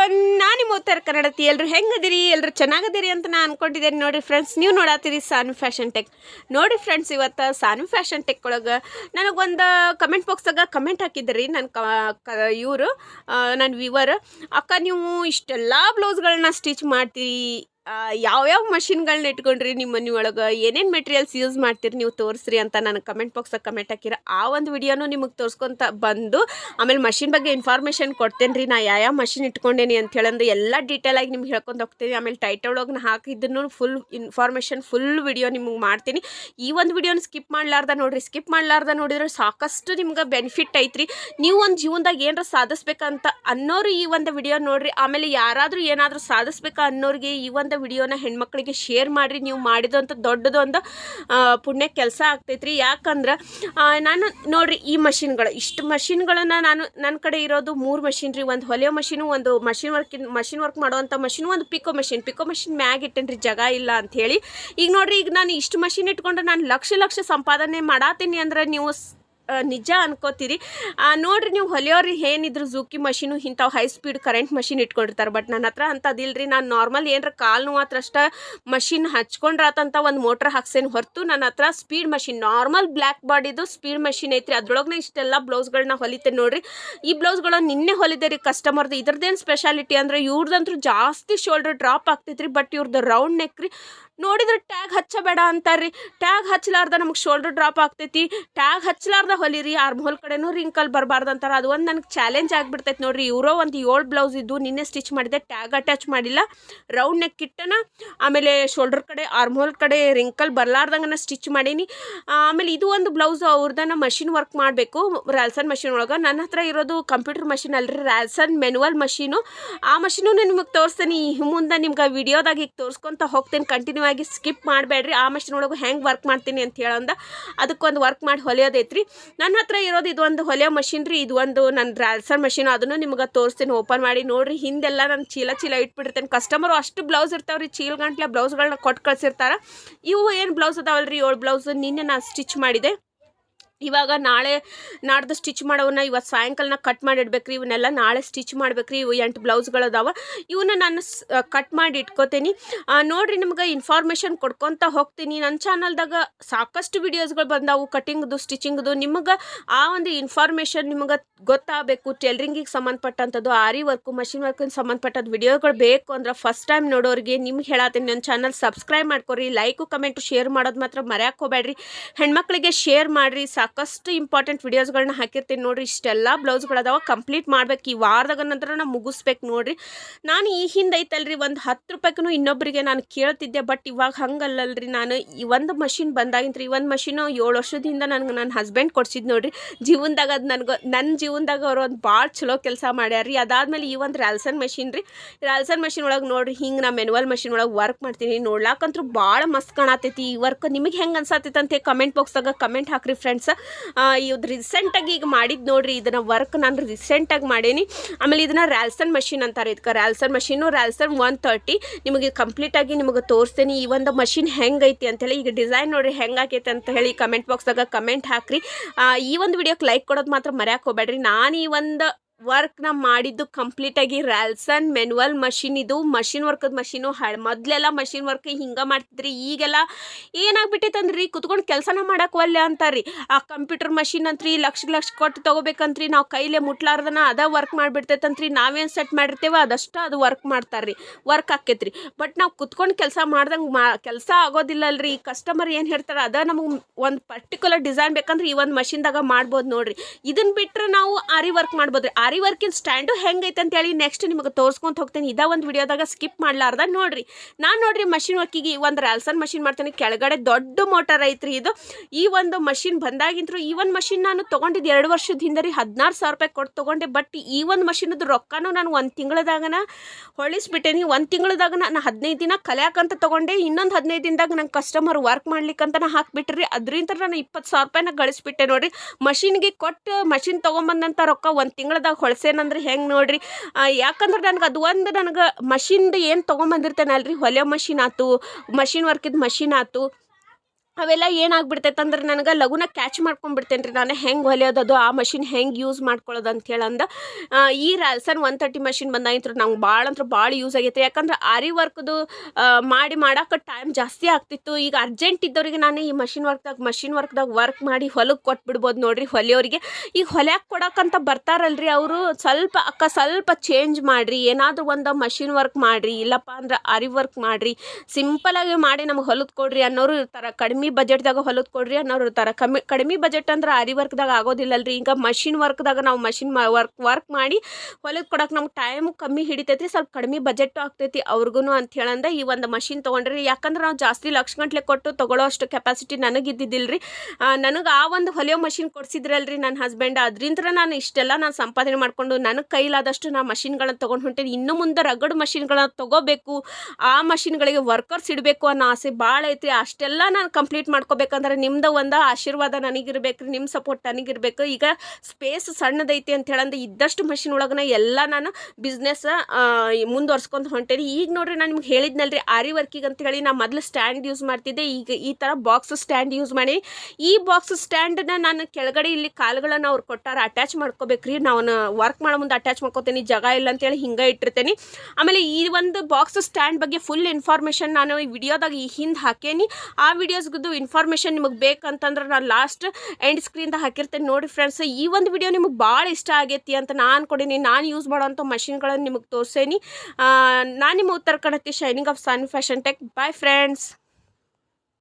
One ನಾನು ನಿಮ್ಮ ಉತ್ತರ ಕನ್ನಡತಿ ಎಲ್ಲರೂ ಹೆಂಗದಿರಿ ಎಲ್ಲರೂ ಚೆನ್ನಾಗದಿರಿ ಅಂತ ನಾನು ಅನ್ಕೊಂಡಿದ್ದೇನೆ. ನೋಡಿರಿ ಫ್ರೆಂಡ್ಸ್ ನೀವು ನೋಡತ್ತೀರಿ ಸಾನು ಫ್ಯಾಷನ್ ಟೆಕ್ ನೋಡಿ ಫ್ರೆಂಡ್ಸ್ ಇವತ್ತು ಸಾನು ಫ್ಯಾಷನ್ ಟೆಕ್ ಒಳಗೆ ನನಗೊಂದು ಕಮೆಂಟ್ ಬಾಕ್ಸಾಗ ಕಮೆಂಟ್ ಹಾಕಿದ್ರಿ ನನ್ನ ಕ ಇವರು ನನ್ನ ವಿವರ್ ಅಕ್ಕ, ನೀವು ಇಷ್ಟೆಲ್ಲ ಬ್ಲೌಸ್ಗಳನ್ನ ಸ್ಟಿಚ್ ಮಾಡ್ತೀರಿ ಯಾವ್ಯಾವ ಮಷಿನ್ಗಳನ್ನ ಇಟ್ಕೊಂಡ್ರಿ ನಿಮ್ಮ ಮನೆ ಒಳಗೆ ಏನೇನು ಮೆಟೀರಿಯಲ್ಸ್ ಯೂಸ್ ಮಾಡ್ತೀರಿ ನೀವು ತೋರಿಸ್ರಿ ಅಂತ ನನಗೆ ಕಮೆಂಟ್ ಬಾಕ್ಸಾಗ ಕಮೆಂಟ್ ಹಾಕಿರ. ಆ ಒಂದು ವಿಡಿಯೋನು ನಿಮಗೆ ತೋರಿಸ್ಕೊಂತ ಬಂದು ಆಮೇಲೆ ಮಷಿನ್ ಬಗ್ಗೆ ಇನ್ಫಾರ್ಮೇಷನ್ ಕೊಡ್ತೇನೆ ರೀ ನಾ ಯಾವ ಮಷಿನ್ ಇಟ್ಕೊಂಡೇನಿ ಅಂತ ಎಲ್ಲ ಡೀಟೇಲ್ ಆಗಿ ನಿಮ್ಗೆ ಹೇಳ್ಕೊಂಡು ಹೋಗ್ತೀನಿ. ಆಮೇಲೆ ಟೈಟಲ್ ಒಳಗೆ ನಾ ಹಾಕಿದ್ದನ್ನು ಫುಲ್ ಇನ್ಫಾರ್ಮೇಷನ್ ಫುಲ್ ವಿಡಿಯೋ ನಿಮಗೆ ಮಾಡ್ತೀನಿ. ಈ ಒಂದು ವಿಡಿಯೋನ ಸ್ಕಿಪ್ ಮಾಡ್ಲಾರ್ದ ನೋಡಿರಿ. ಸ್ಕಿಪ್ ಮಾಡ್ಲಾರ್ದ ನೋಡಿದ್ರೆ ಸಾಕಷ್ಟು ನಿಮ್ಗೆ ಬೆನಿಫಿಟ್ ಐತ್ರಿ. ನೀವು ಒಂದು ಜೀವನದಾಗ ಏನಾರ ಸಾಧಿಸ್ಬೇಕಂತ ಅನ್ನೋರು ಈ ಒಂದು ವಿಡಿಯೋ ನೋಡಿರಿ. ಆಮೇಲೆ ಯಾರಾದರೂ ಏನಾದರೂ ಸಾಧಿಸ್ಬೇಕು ಅನ್ನೋರಿಗೆ ಈ ಒಂದು ವಿಡಿಯೋನ ಹೆಣ್ಮಕ್ಳಿಗೆ ಶೇರ್ ಮಾಡಿರಿ, ನೀವು ಮಾಡಿದಂಥ ದೊಡ್ಡದೊಂದು ಪುಣ್ಯ ಕೆಲಸ ಆಗ್ತೈತ್ರಿ. ಯಾಕಂದ್ರೆ ನಾನು ನೋಡ್ರಿ ಈ ಮಷಿನ್ಗಳು, ಇಷ್ಟು ಮಷಿನ್ಗಳನ್ನು ನಾನು ನನ್ನ ಕಡೆ ಇರೋದು ಮೂರು ಮಷಿನ್ ರೀ, ಒಂದು ಹೊಲಿಯೋ ಮಷಿನು, ಒಂದು ಮಷಿನ್ ವರ್ಕ್ ಮಷಿನ್ ವರ್ಕ್ ಮಾಡುವಂಥ ಮಷಿನ್, ಒಂದು ಪಿಕೋ ಮಷಿನ್. ಪಿಕೋ ಮಷಿನ್ ಮ್ಯಾಗ್ ಇಟ್ಟೇನ್ರಿ, ಜಾಗ ಇಲ್ಲ ಅಂತ ಹೇಳಿ. ಈಗ ನೋಡ್ರಿ, ಈಗ ನಾನು ಇಷ್ಟು ಮಷಿನ್ ಇಟ್ಕೊಂಡು ನಾನು ಲಕ್ಷ ಲಕ್ಷ ಸಂಪಾದನೆ ಮಾಡಾತೀನಿ ಅಂದ್ರೆ ನೀವು ನಿಜ ಅನ್ಕೋತೀರಿ. ನೋಡಿರಿ ನೀವು ಹೊಲಿಯೋರು ಏನಿದ್ರು ಜೂಕಿ ಮಷೀನು ಇಂಥವು ಹೈ ಸ್ಪೀಡ್ ಕರೆಂಟ್ ಮಷಿನ್ ಇಟ್ಕೊಂಡಿರ್ತಾರೆ. ಬಟ್ ನನ್ನ ಹತ್ರ ರೀ ನಾನು ನಾರ್ಮಲ್ ಏನರ ಕಾಲು ನೋವು ಅಷ್ಟ ಮಷಿನ್ ಹಚ್ಕೊಂಡ್ರಾತಂತ ಒಂದು ಮೋಟ್ರ್ ಹಾಕ್ಸೇನು ಹೊರತು ನನ್ನ ಹತ್ರ ಸ್ಪೀಡ್ ಮಷಿನ್ ನಾರ್ಮಲ್ ಬ್ಲ್ಯಾಕ್ ಬಾಡಿದು ಸ್ಪೀಡ್ ಮಷಿನ್ ಐತ್ರಿ. ಅದ್ರೊಳಗೆ ಇಷ್ಟೆಲ್ಲ ಬ್ಲೌಸ್ಗಳನ್ನ ಹೊಲಿತೆ ನೋಡ್ರಿ. ಈ ಬ್ಲೌಸ್ಗಳು ನಿನ್ನೆ ಹೊಲಿದೆ ರೀ ಕಸ್ಟಮರ್ದು ಇದ್ರದ್ದೇನು ಸ್ಪೆಷಾಲಿಟಿ ಅಂದ್ರೆ ಇವ್ರದಂತೂ ಜಾಸ್ತಿ ಶೋಲ್ಡರ್ ಡ್ರಾಪ್ ಆಗ್ತೈತ್ರಿ. ಬಟ್ ಇವ್ರದ್ದು ರೌಂಡ್ ನೆಕ್ ರೀ ನೋಡಿದ್ರೆ ಟ್ಯಾಗ್ ಹಚ್ಚಬೇಡ ಅಂತಾರ್ರಿ. ಟ್ಯಾಗ್ ಹಚ್ಚಲಾರ್ದ ನಮಗೆ ಶೋಲ್ಡರ್ ಡ್ರಾಪ್ ಆಗ್ತೈತಿ. ಟ್ಯಾಗ್ ಹಚ್ಚಲಾರ್ದ ಹೊಲಿರಿ. ಆರ್ಮ್ ಹೋಲ್ ಕಡೆನೂ ರಿಂಕಲ್ ಬರಬಾರ್ದು ಅಂತಾರೆ. ಅದು ಒಂದು ನನಗೆ ಚಾಲೆಂಜ್ ಆಗಿಬಿಡ್ತೈತೆ ನೋಡಿರಿ. ಇವರೋ ಒಂದು ಏಳು ಬ್ಲೌಸ್ ಇದ್ದು ನಿನ್ನೆ ಸ್ಟಿಚ್ ಮಾಡಿದೆ. ಟ್ಯಾಗ್ ಅಟ್ಯಾಚ್ ಮಾಡಿಲ್ಲ. ರೌಂಡ್ ನೆಕ್ ಇಟ್ಟನ. ಆಮೇಲೆ ಶೋಲ್ಡರ್ ಕಡೆ ಆರ್ಮ್ ಹೋಲ್ ಕಡೆ ರಿಂಕಲ್ ಬರಲಾರ್ದಂಗೆ ಸ್ಟಿಚ್ ಮಾಡೀನಿ. ಆಮೇಲೆ ಇದು ಒಂದು ಬ್ಲೌಸ್ ಅವ್ರದನ್ನ ಮಷಿನ್ ವರ್ಕ್ ಮಾಡಬೇಕು. ರ್ಯಾಲ್ಸನ್ ಮಷಿನ್ ಒಳಗೆ. ನನ್ನ ಹತ್ರ ಇರೋದು ಕಂಪ್ಯೂಟರ್ ಮಷಿನ್ ಅಲ್ರಿ. ರ್ಯಾಲ್ಸನ್ ಮೆನುವಲ್ ಮಷೀನು ಆ ಮಷೀನು ನಿಮಗೆ ತೋರಿಸ್ತೀನಿ. ಮುಂದೆ ನಿಮ್ಗೆ ವಿಡಿಯೋದಾಗ ಈಗ ತೋರಿಸ್ಕೊಂತ ಹೋಗ್ತೇನೆ. ಕಂಟಿನ್ಯೂ ಆಗಿ ಸ್ಕಿಪ್ ಮಾಡಬೇಡ್ರಿ, ಆ ಮಷಿನ್ ಒಳಗೆ ಹೆಂಗೆ ವರ್ಕ್ ಮಾಡ್ತೀನಿ ಅಂತ ಹೇಳಂದ. ಅದಕ್ಕೊಂದು ವರ್ಕ್ ಮಾಡಿ ಹೊಲಿಯೋದೈತ್ರಿ. ನನ್ನ ಹತ್ರ ಇರೋದು ಇದೊಂದು ಹೊಲಿಯೋ ಮಷಿನ್ ರೀ ಇದು ಒಂದು ನನ್ನ ರ್ಯಾಲ್ಸರ್ ಮಷಿನ್ ಅದನ್ನು ನಿಮ್ಗೆ ತೋರಿಸ್ತೀನಿ ಓಪನ್ ಮಾಡಿ. ನೋಡಿರಿ, ಹಿಂದೆಲ್ಲ ನಾನು ಚೀಲ ಚೀಲ ಇಟ್ಬಿಟ್ಟಿರ್ತೇನೆ. ಕಸ್ಟಮರು ಅಷ್ಟು ಬ್ಲೌಸ್ ಇರ್ತಾವ್ರಿ, ಚೀಲ ಗಂಟ್ಲೆ ಬ್ಲೌಸ್ಗಳನ್ನ ಕೊಟ್ಟು ಕಳ್ಸಿರ್ತಾರೆ. ಇವು ಏನು ಬ್ಲೌಸ್ ಅದಾವಲ್ರಿ? ಏಳು ಬ್ಲೌಸ್ ನಿನ್ನೆ ನಾನು ಸ್ಟಿಚ್ ಮಾಡಿದೆ. ಇವಾಗ ನಾಳೆ ನಾಡ್ದು ಸ್ಟಿಚ್ ಮಾಡೋವನ್ನ ಇವತ್ತು ಸಾಯಂಕಾಲನ ಕಟ್ ಮಾಡಿಡ್ಬೇಕ್ರಿ, ಇವನ್ನೆಲ್ಲ ನಾಳೆ ಸ್ಟಿಚ್ ಮಾಡ್ಬೇಕ್ರಿ, ಇವು ಎಂಟು ಬ್ಲೌಸ್ಗಳು ಅದಾವ. ಇವನ್ನ ನಾನು ಕಟ್ ಮಾಡಿ ಇಟ್ಕೋತೀನಿ. ನೋಡಿರಿ ನಿಮ್ಗೆ ಇನ್ಫಾರ್ಮೇಷನ್ ಕೊಡ್ಕೊತ ಹೋಗ್ತೀನಿ. ನನ್ನ ಚಾನಲ್ದಾಗ ಸಾಕಷ್ಟು ವಿಡಿಯೋಸ್ಗಳು ಬಂದಾವು, ಕಟಿಂಗ್ದು, ಸ್ಟಿಚಿಂಗ್ದು. ನಿಮಗೆ ಆ ಒಂದು ಇನ್ಫಾರ್ಮೇಷನ್ ನಿಮ್ಗೆ ಗೊತ್ತಾಗಬೇಕು. ಟೈಲ್ರಿಂಗಿಗೆ ಸಂಬಂಧಪಟ್ಟಂಥದ್ದು, ಆರಿ ವರ್ಕು, ಮಷಿನ್ ವರ್ಕಿಗೆ ಸಂಬಂಧಪಟ್ಟದ್ದು ವಿಡಿಯೋಗಳು ಬೇಕು ಅಂದ್ರೆ ಫಸ್ಟ್ ಟೈಮ್ ನೋಡೋರಿಗೆ ನಿಮ್ಗೆ ಹೇಳತ್ತೀನಿ. ನನ್ನ ಚಾನಲ್ ಸಬ್ಸ್ಕ್ರೈಬ್ ಮಾಡ್ಕೊರಿ, ಲೈಕು, ಕಮೆಂಟು, ಶೇರ್ ಮಾಡೋದು ಮಾತ್ರ ಮರೆಯಾಕೋಬೇಡ್ರಿ ಹೆಣ್ಮಕ್ಳಿಗೆ ಶೇರ್ ಮಾಡಿರಿ ಸಾಕಷ್ಟು ಇಂಪಾರ್ಟೆಂಟ್ ವಿಡಿಯೋಸ್ಗಳನ್ನ ಹಾಕಿರ್ತೀನಿ ನೋಡ್ರಿ. ಇಷ್ಟೆಲ್ಲ ಬ್ಲೌಸ್ಗಳದಾವ ಕಂಪ್ಲೀಟ್ ಮಾಡ್ಬೇಕು. ಈ ವಾರದಾಗ ನಂತರ ನಾವು ಮುಗಿಸ್ಬೇಕು ನೋಡ್ರಿ. ನಾನು ಈ ಹಿಂದೆ ಐತಲ್ರಿ, ಒಂದು ಹತ್ತು ರೂಪಾಯಿಗೂ ಇನ್ನೊಬ್ಬರಿಗೆ ನಾನು ಕೇಳ್ತಿದ್ದೆ ಬಟ್ ಇವಾಗ ಹಂಗಲ್ಲಲ್ರಿ. ನಾನು ಈ ಒಂದು ಮಷಿನ್ ಬಂದಾಗಿಂತ್ರಿ, ಈ ಒಂದು ಮಷಿನು ಏಳು ವರ್ಷದಿಂದ ನನಗೆ ನನ್ನ ಹಸ್ಬೆಂಡ್ ಕೊಡ್ಸಿದ್ದು ನೋಡ್ರಿ. ಜೀವನದಾಗ ಅದು ನನಗೆ ನನ್ನ ಜೀವನದಾಗ ಅವರು ಒಂದು ಭಾಳ ಚಲೋ ಕೆಲಸ ಮಾಡ್ಯಾರ್ರಿ. ಅದಾದ್ಮೇಲೆ ಈ ಒಂದು ರ್ಯಾಲ್ಸನ್ ಮಷಿನ್ ರೀ. ರ್ಯಾಲ್ಸನ್ ಮಷಿನ್ ಒಳಗೆ ನೋಡ್ರಿ, ಹಿಂಗೆ ನಾ ಮೆನುವಲ್ ಮಷಿನ್ ಒಳಗೆ ವರ್ಕ್ ಮಾಡ್ತೀನಿ. ನೋಡ್ಲಾಕಂತೂ ಭಾಳ ಮಸ್ತ್ ಕಾಣತೈತಿ. ಈ ವರ್ಕ್ ನಿಮಗೆ ಹೆಂಗೆ ಅನ್ಸತ್ತೈತೆ? ಅಂತ ಕಮೆಂಟ್ ಬಾಕ್ಸ್ದಾಗ ಕಮೆಂಟ್ ಹಾಕ್ರಿ ಫ್ರೆಂಡ್ಸ್ ಇದು ರೀಸೆಂಟಾಗಿ ಈಗ ಮಾಡಿದ್ದು ನೋಡ್ರಿ, ಇದನ್ನ ವರ್ಕ್ ನಾನು ರೀಸೆಂಟಾಗಿ ಮಾಡೀನಿ. ಆಮೇಲೆ ಇದನ್ನ ರ್ಯಾಲ್ಸನ್ ಮಷಿನ್ ಅಂತಾರೆ. ಇದಕ್ಕೆ Ralson machine Ralson one thirty ನಿಮಗೆ ಕಂಪ್ಲೀಟಾಗಿ ನಿಮಗೆ ತೋರಿಸ್ತೇನೆ. ಈ ಒಂದು ಮಷಿನ್ ಹೆಂಗೈತಿ ಅಂತೇಳಿ ಈಗ ಡಿಸೈನ್ ನೋಡ್ರಿ ಹೆಂಗಾಕೈತೆ ಅಂತ ಹೇಳಿ ಕಮೆಂಟ್ ಬಾಕ್ಸ್ದಾಗ ಕಮೆಂಟ್ ಹಾಕ್ರಿ. ಈ ಒಂದು ವಿಡಿಯೋಕ್ಕೆ ಲೈಕ್ ಕೊಡೋದು ಮಾತ್ರ ಮರ್ಯಾಕೆ ಹೋಗ್ಬೇಡ್ರಿ. ನಾನು ಈ ಒಂದು ವರ್ಕ್ನ ಮಾಡಿದ್ದು ಕಂಪ್ಲೀಟಾಗಿ ರ್ಯಾಲ್ಸನ್ ಮೆನುವಲ್ ಮಷಿನ್ ಇದು. ಮಷಿನ್ ವರ್ಕದ ಮಷೀನು ಹಳ್, ಮೊದಲೆಲ್ಲ ಮಷಿನ್ ವರ್ಕ್ ಹಿಂಗೆ ಮಾಡ್ತಿದ್ರಿ, ಈಗೆಲ್ಲ ಏನಾಗ್ಬಿಟ್ಟೈತಂದ್ರಿ ರೀ ಕುತ್ಕೊಂಡು ಕೆಲಸನ ಮಾಡಕ್ಕೆ ಒಲ್ಲೆ ಅಂತಾರ್ರಿ. ಆ ಕಂಪ್ಯೂಟರ್ ಮಷಿನ್ ಅಂತ್ರಿ, ಲಕ್ಷ ಲಕ್ಷ ಕೊಟ್ಟು ತೊಗೋಬೇಕಂತ್ರಿ, ನಾವು ಕೈಲೇ ಮುಟ್ಲಾರ್ದನ ಅದ ವರ್ಕ್ ಮಾಡಿಬಿಡ್ತೈತಂತ್ರಿ, ನಾವೇನು ಸೆಟ್ ಮಾಡಿರ್ತೇವೆ ಅದಷ್ಟು ಅದು ವರ್ಕ್ ಮಾಡ್ತಾರ್ರಿ, ವರ್ಕ್ ಆಕೈತ್ರಿ ಬಟ್ ನಾವು ಕುತ್ಕೊಂಡು ಕೆಲಸ ಮಾಡ್ದಂಗೆ ಮಾ, ಕೆಲಸ ಆಗೋದಿಲ್ಲಲ್ರಿ. ಕಸ್ಟಮರ್ ಏನು ಹೇಳ್ತಾರೆ, ಅದ ನಮಗೆ ಒಂದು ಪರ್ಟಿಕ್ಯುಲರ್ ಡಿಸೈನ್ ಬೇಕಂದ್ರೆ ಈ ಒಂದು ಮಷಿನ್ದಾಗ ಮಾಡ್ಬೋದು ನೋಡ್ರಿ. ಇದನ್ನ ಬಿಟ್ಟರೆ ನಾವು ಆರಿ ವರ್ಕ್ ಮಾಡ್ಬೋದ್ರಿ. ಆರಿ ವರ್ಕಿನ ಸ್ಟ್ಯಾಂಡು ಹೆಂಗೈತೆ ಅಂತೇಳಿ ನೆಕ್ಸ್ಟ್ ನಿಮಗೆ ತೋರಿಸ್ಕೊಂತ ಹೋಗ್ತೇನೆ. ಇದ ಒಂದು ವಿಡಿಯೋದಾಗ ಸ್ಕಿಪ್ ಮಾಡ್ಲಾರ್ದ ನೋಡ್ರಿ. ನಾನು ನೋಡ್ರಿ ಮಷಿನ್ ವರ್ಕಿಗೆ ಒಂದು ರ್ಯಾಲ್ಸನ್ ಮಷಿನ್ ಮಾಡ್ತೇನೆ. ಕೆಳಗಡೆ ದೊಡ್ಡ ಮೋಟರ್ ಐತ್ರಿ ಇದು. ಈ ಒಂದು ಮಷಿನ್ ಬಂದಾಗಿಂತರೂ ಈ ಒಂದು ಮಷಿನ್ ನಾನು ತೊಗೊಂಡಿದ್ದು ಎರಡು ವರ್ಷದ ಹಿಂದೆ ರೀ, ಹದಿನಾರು ಸಾವಿರ ರೂಪಾಯಿ ಕೊಟ್ಟು ತೊಗೊಂಡೆ. ಬಟ್ ಈ ಒಂದು ಮಷಿನದ್ದು ರೊಕ್ಕನೂ ನಾನು ಒಂದು ತಿಂಗಳದಾಗನ ಹೊಳಿಸ್ಬಿಟ್ಟೇನಿ ಒಂದು ತಿಂಗಳದಾಗ ನಾನು ಹದಿನೈದು ದಿನ ಕಲಿಯಾಕಂತ ತೊಗೊಂಡೆ. ಇನ್ನೊಂದು ಹದಿನೈದು ದಿನದಾಗ ನಂಗೆ ಕಸ್ಟಮರ್ ವರ್ಕ್ ಮಾಡ್ಲಿಕ್ಕಂತ ನಾ ಹಾಕ್ಬಿಟ್ರಿ. ಅದರಿಂದ ನಾನು ಇಪ್ಪತ್ತು ಸಾವಿರ ರೂಪಾಯಿನ ಗಳಿಸ್ಬಿಟ್ಟೆ ನೋಡಿರಿ. ಮಷಿನ್ಗೆ ಕೊಟ್ಟು ಮಷಿನ್ ತೊಗೊಂಬಂದಂಥ ರೊಕ್ಕ ಒಂದು ತಿಂಗಳದಾಗ ಹೊಳ್ಸೇನಂದ್ರೆ ಹೆಂಗೆ ನೋಡ್ರಿ? ಯಾಕಂದ್ರೆ ನನಗೆ ಅದು ಒಂದು ನನಗೆ ಮಷಿನ್ದು ಏನು ತೊಗೊಂಬಂದಿರ್ತೇನಲ್ರಿ? ಹೊಲೆ ಮಷಿನ್ ಆಯ್ತು ಮಷಿನ್ ವರ್ಕಿದ ಮಷಿನ್ ಆತು. ಅವೆಲ್ಲ ಏನಾಗ್ಬಿಡ್ತೈತೆ ಅಂದ್ರೆ ನನಗೆ ಲಘುನ ಕ್ಯಾಚ್ ಮಾಡ್ಕೊಂಡ್ಬಿಡ್ತೇನೆ ರೀ ನಾನು. ಹೆಂಗೆ ಹೊಲಿಯೋದು ಅದು? ಆ ಮಷಿನ್ ಹೆಂಗೆ ಯೂಸ್ ಮಾಡ್ಕೊಳ್ಳೋದು ಅಂತ ಹೇಳಂದ ಈ ರಾಲ್ಸನ್ ಒನ್ ತರ್ಟಿ ಮಷಿನ್ ಬಂದಾಯಿತು ನಂಗೆ ಭಾಳ ಅಂದ್ರೆ ಭಾಳ ಯೂಸ್ ಆಗೈತೆ ಯಾಕಂದ್ರೆ ಆರಿ ವರ್ಕ್ದು ಮಾಡಿ ಮಾಡೋಕೆ ಟೈಮ್ ಜಾಸ್ತಿ ಆಗ್ತಿತ್ತು. ಈಗ ಅರ್ಜೆಂಟ್ ಇದ್ದವ್ರಿಗೆ ನಾನು ಈ ಮಷಿನ್ ವರ್ಕ್ದಾಗ ಮಷಿನ್ ವರ್ಕ್ದಾಗ ವರ್ಕ್ ಮಾಡಿ ಹೊಲಕ್ಕೆ ಕೊಟ್ಬಿಡ್ಬೋದು ನೋಡಿರಿ ಹೊಲಿಯೋರಿಗೆ. ಈಗ ಹೊಲ್ಯಾಕೆ ಕೊಡೋಕ್ಕಂತ ಬರ್ತಾರಲ್ರಿ ಅವರು. ಸ್ವಲ್ಪ ಅಕ್ಕ ಸ್ವಲ್ಪ ಚೇಂಜ್ ಮಾಡಿರಿ. ಏನಾದರೂ ಒಂದು ಮಷಿನ್ ವರ್ಕ್ ಮಾಡಿರಿ. ಇಲ್ಲಪ್ಪ ಅಂದ್ರೆ ಆರಿ ವರ್ಕ್ ಮಾಡಿರಿ. ಸಿಂಪಲಾಗಿ ಮಾಡಿ ನಮಗೆ ಹೊಲದ ಕೊಡ್ರಿ ಅನ್ನೋರು ಇರ್ತಾರೆ. ಕಡಿಮೆ ಬಜೆಟ್ದಾಗ ಹೊಲದ ಕೊಡ್ರಿ ಅನ್ನೋರು ಇರ್ತಾರೆ. ಕಮ್ಮಿ, ಕಡಿಮೆ ಬಜೆಟ್ ಅಂದ್ರೆ ಆರಿ ವರ್ಕ್ದಾಗ ಆಗೋದಿಲ್ಲಲ್ರಿ. ಈಗ ಮಷಿನ್ ವರ್ಕ್ದಾಗ ನಾವು ಮಷಿನ್ ವರ್ಕ್ ವರ್ಕ್ ಮಾಡಿ ಹೊಲದ ಕೊಡಕ್ಕೆ ನಮ್ಗೆ ಟೈಮ್ ಕಮ್ಮಿ ಹಿಡಿತೈತಿ ಸ್ವಲ್ಪ ಕಡಿಮೆ ಬಜೆಟ್ಟು ಆಗ್ತೈತಿ ಅವ್ರಿಗೂ ಅಂತ ಹೇಳಂದ ಈ ಒಂದು ಮಷಿನ್ ತೊಗೊಂಡ್ರಿ. ಯಾಕಂದ್ರೆ ನಾವು ಜಾಸ್ತಿ ಲಕ್ಷ ಗಂಟ್ಲೆ ಕೊಟ್ಟು ತೊಗೊಳ್ಳೋ ಅಷ್ಟು ಕೆಪಾಸಿಟಿ ನನಗಿದ್ದಿದ್ದಿಲ್ರಿ. ನನಗೆ ಆ ಒಂದು ಹೊಲಿಯೋ ಮಷಿನ್ ಕೊಡ್ಸಿದ್ರಲ್ರಿ ನನ್ನ ಹಸ್ಬೆಂಡ್ ಅದರಿಂದ ನಾನು ಇಷ್ಟೆಲ್ಲ ನಾನು ಸಂಪಾದನೆ ಮಾಡಿಕೊಂಡು ನನಗೆ ಕೈಲಾದಷ್ಟು ನಾ ಮಷಿನ್ಗಳನ್ನ ತೊಗೊಂಡು ಹೊಂಟೇನಿ. ಇನ್ನು ಮುಂದೆ ರಗಡ್ ಮಷಿನ್ಗಳನ್ನ ತೊಗೋಬೇಕು. ಆ ಮಷಿನ್ಗಳಿಗೆ ವರ್ಕರ್ಸ್ ಇಡಬೇಕು ಅನ್ನೋ ಆಸೆ ಭಾಳ ಐತ್ರಿ. ಅಷ್ಟೆಲ್ಲ ನಾನು ಕಂಪ್ಲೀಟ್ ಮಾಡ್ಕೋಬೇಕಂದ್ರೆ ನಿಮ್ದು ಒಂದು ಆಶೀರ್ವಾದ ನನಗಿರ್ಬೇಕು ರೀ ನಿಮ್ಮ ಸಪೋರ್ಟ್ ನನಗಿರ್ಬೇಕು. ಈಗ ಸ್ಪೇಸ್ ಸಣ್ಣದೈತಿ ಅಂತ ಹೇಳಂದ್ರೆ ಇದ್ದಷ್ಟು ಮಷಿನ್ ಒಳಗನ ಎಲ್ಲ ನಾನು ಬಿಸ್ನೆಸ್ ಮುಂದುವರ್ಸ್ಕೊಂಡು ಹೊಂಟೇನಿ. ಈಗ ನೋಡ್ರಿ ನಾನು ನಿಮ್ಗೆ ಹೇಳಿದ್ನಲ್ರಿ ಆರಿ ವರ್ಕಿಗೆ ಅಂತ ಹೇಳಿ ನಾ ಮೊದಲು ಸ್ಟ್ಯಾಂಡ್ ಯೂಸ್ ಮಾಡ್ತಿದ್ದೆ. ಈಗ ಈ ಥರ ಬಾಕ್ಸ್ ಸ್ಟ್ಯಾಂಡ್ ಯೂಸ್ ಮಾಡಿ, ಈ ಬಾಕ್ಸ್ ಸ್ಟ್ಯಾಂಡನ್ನ ನಾನು ಕೆಳಗಡೆ ಇಲ್ಲಿ ಕಾಲುಗಳನ್ನು ಅವ್ರು ಕೊಟ್ಟಾರ ಅಟ್ಯಾಚ್ ಮಾಡ್ಕೋಬೇಕ್ರಿ. ನಾವು ವರ್ಕ್ ಮಾಡೋ ಮುಂದೆ ಅಟ್ಯಾಚ್ ಮಾಡ್ಕೋತೀನಿ, ಜಾಗ ಇಲ್ಲ ಅಂತೇಳಿ ಹಿಂಗೆ ಇಟ್ಟಿರ್ತೇನೆ. ಆಮೇಲೆ ಈ ಒಂದು ಬಾಕ್ಸ್ ಸ್ಟ್ಯಾಂಡ್ ಬಗ್ಗೆ ಫುಲ್ ಇನ್ಫಾರ್ಮೇಷನ್ ನಾನು ಈ ವಿಡಿಯೋದಾಗ ಈ ಹಿಂದೆ ಹಾಕೇನಿ. ಆ ವಿಡಿಯೋಸ್ಗದು ಇನ್ಫಾರ್ಮೇಷನ್ ನಿಮಗೆ ಬೇಕಂತಂದ್ರೆ ನಾನು ಲಾಸ್ಟ್ ಎಂಡ್ ಸ್ಕ್ರೀನ್ದಾಗ ಹಾಕಿರ್ತೇನೆ. ನೋಡಿ ಫ್ರೆಂಡ್ಸ್ ಈ ಒಂದು ವಿಡಿಯೋ ನಿಮಗೆ ಭಾಳ ಇಷ್ಟ ಆಗೈತಿ ಅಂತ ನಾನು ಕೊಡೀನಿ. ನಾನು ಯೂಸ್ ಮಾಡೋವಂಥ ಮಷಿನ್ಗಳನ್ನು ನಿಮಗೆ ತೋರಿಸೇನಿ. ನಾನು ನಿಮ್ಮ ಉತ್ತರ ಕನ್ನಡತಿ shining of sun fashion tech boy friends